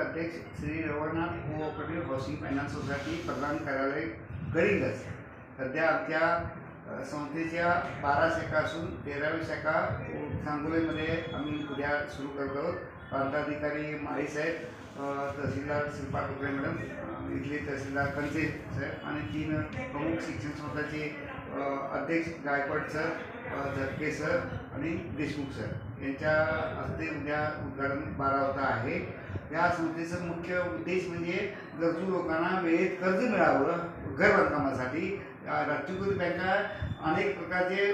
अध्यक्ष Shri Ravalnath cooperative housing finance society प्रधान कार्यालय गडिंगज सध्या आमच्या संस्थेच्या बारा शाखा असून तेरावी शाखा सांगोलीमध्ये आम्ही उद्या सुरू करत आहोत. प्रांताधिकारी माळी साहेब तहसीलदार शिल्पा कुत्रे मॅडम इथले तहसीलदार कंचे साहेब आणि तीन प्रमुख शिक्षण संस्थाचे अध्यक्ष गायकवाड सर झटके सर आणि देशमुख सर. यांच्या हस्ते उद्या उद्घाटन बारा होता आहे. या संस्थेचा मुख्य उद्देश म्हणजे गरजू लोकांना वेळेत कर्ज मिळावं घर बांधकामासाठी या राष्ट्रीयकृत बँका अनेक प्रकारचे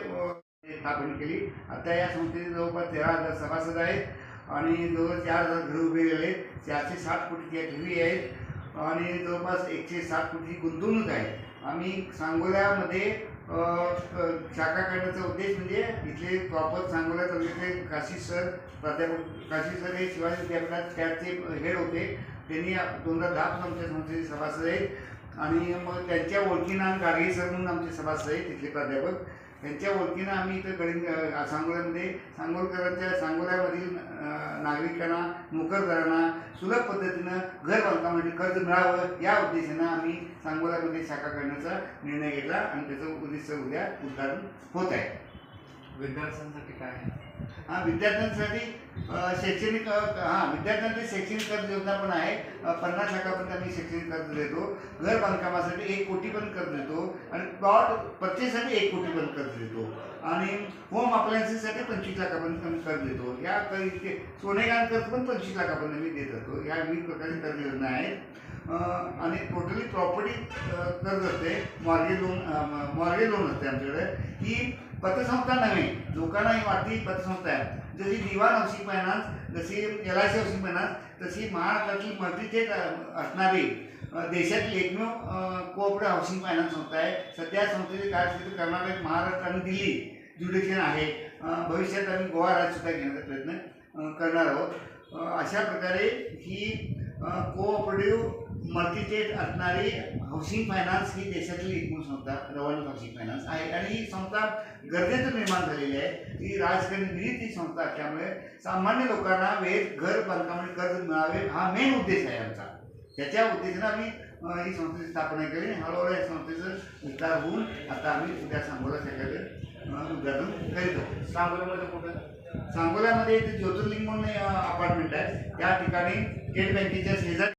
स्थापन केली. आता या संस्थेचे जवळपास तेरा हजार सभासद आहेत आणि जवळ चार हजार घर उभे आहेत. चारशे साठ कोटीच्या ठेवी आहेत. आणि जवळपास एकशे सात कोटी गुंतवणूक आहे. आम्ही सांगोल्यामध्ये शाखा काढण्याचा उद्देश म्हणजे इथले प्रॉपर सांगोला तालुक्यातले काशी सर प्राध्यापक काशी सर हे शिवाजी विद्यापीठात त्याचे हेड होते. त्यांनी दोन हजार दहा आमच्या संस्थेचे सभासद आहेत. आणि मग त्यांच्या ओळखीनं आणि गाडगे सर म्हणून आमचे सभासद आहेत तिथले प्राध्यापक. त्यांच्या ओळखीनं आम्ही इथं गडिंग सांगोल्यामध्ये सांगोलकरांच्या सांगोल्यामधील नागरिकांना नोकरदारांना सुलभ पद्धतीनं घर बांधकामासाठी कर्ज मिळावं या उद्देशानं आम्ही सांगोल्यामध्ये शाखा करण्याचा निर्णय घेतला आणि त्याचं उद्दिष्ट उद्या उद्घाटन होत आहे विद्यार्थ्यांसाठी काय आहे? हा विद्यार्थ्यांसाठी शैक्षणिक हा विद्यार्थ्यांसाठी शैक्षणिक कर्ज योजना पण आहे. पन्नास लाखापर्यंत आम्ही शैक्षणिक कर्ज देतो. घर बांधकामासाठी एक कोटी पण कर्ज देतो. आणि प्लॉट परचेससाठी एक कोटी पण कर्ज देतो. आणि होम अप्लायन्सेससाठी पंचवीस लाखापर्यंत आम्ही कर्ज देतो. या क- इथे सोनेगान कर्ज पण पंचवीस लाखापर्यंत आम्ही देत असतो. या विविध प्रकारची कर्ज योजना आहेत. आणि टोटली प्रॉपर्टी कर्ज असते. मॉर्गेज लोन मॉर्गेज लोन असते आमच्याकडे. ही पतसंस्था नव्हे लोकांना ही वाटते पतसंस्था आहे. जशी दिवाण हाऊसिंग फायनान्स जशी L I C housing finance तशी महाराष्ट्रातील मदतीचे असणारी देशातील एकमेव कोऑपरेटिव्ह हाऊसिंग फायनान्स संस्था आहे. सध्या संस्थेचे कार्यक्षेत्र कर्नाटक महाराष्ट्र आणि दिल्ली ज्युडिशन आहे. भविष्यात आम्ही गोवा राज्यसुद्धा घेण्याचा प्रयत्न करणार आहोत. अशा प्रकारे ही कोऑपरेटिव्ह मल्टीचेट असणारी हाऊसिंग फायनान्स ही देशातली एकूण संस्था रवानी हाऊसिंग फायनान्स आहे. आणि ही संस्था गरजेचं निर्माण झालेली आहे. ही राजकारणी ही संस्था असल्यामुळे सामान्य लोकांना वेळेत घर बांधकामाने कर्ज मिळावे हा मेन उद्देश आहे आमचा. त्याच्या उद्देशानं आम्ही ही संस्थेची स्थापना केली. आणि हळूहळू या संस्थेचं विस्तार होऊन आता आम्ही उद्या सांगोला शाखेचे उद्घाटन करीत आहोत. सांगोल्यामध्ये कुठं? सांगोल्यामध्ये ज्योतिर्लिंग म्हणून अपार्टमेंट आहे. त्या ठिकाणी स्टेट बँकेच्या शेजारी